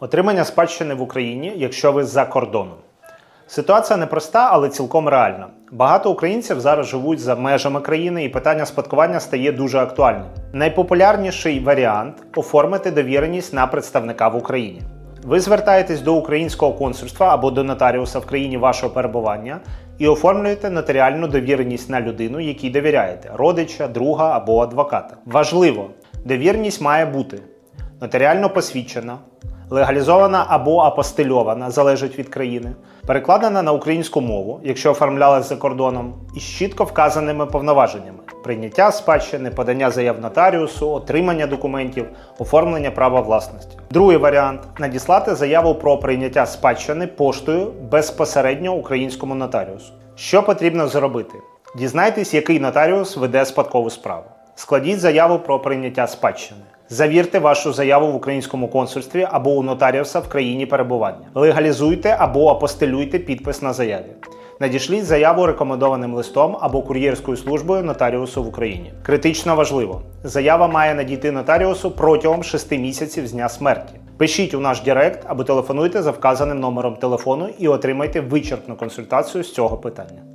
Отримання спадщини в Україні, якщо ви за кордоном. Ситуація непроста, але цілком реальна. Багато українців зараз живуть за межами країни, і питання спадкування стає дуже актуальним. Найпопулярніший варіант оформити довіреність на представника в Україні. Ви звертаєтесь до українського консульства або до нотаріуса в країні вашого перебування і оформлюєте нотаріальну довіреність на людину, якій довіряєте родича, друга або адвоката. Важливо, довіреність має бути нотаріально посвідчена, легалізована або апостильована, залежить від країни, перекладена на українську мову, якщо оформлялась за кордоном, і з чітко вказаними повноваженнями: прийняття спадщини, подання заяв нотаріусу, отримання документів, оформлення права власності. Другий варіант надіслати заяву про прийняття спадщини поштою безпосередньо українському нотаріусу. Що потрібно зробити? Дізнайтесь, який нотаріус веде спадкову справу. Складіть заяву про прийняття спадщини. Завірте вашу заяву в українському консульстві або у нотаріуса в країні перебування. Легалізуйте або апостилюйте підпис на заяві. Надішліть заяву рекомендованим листом або кур'єрською службою нотаріусу в Україні. Критично важливо: заява має надійти нотаріусу протягом 6 місяців з дня смерті. Пишіть у наш Директ або телефонуйте за вказаним номером телефону і отримайте вичерпну консультацію з цього питання.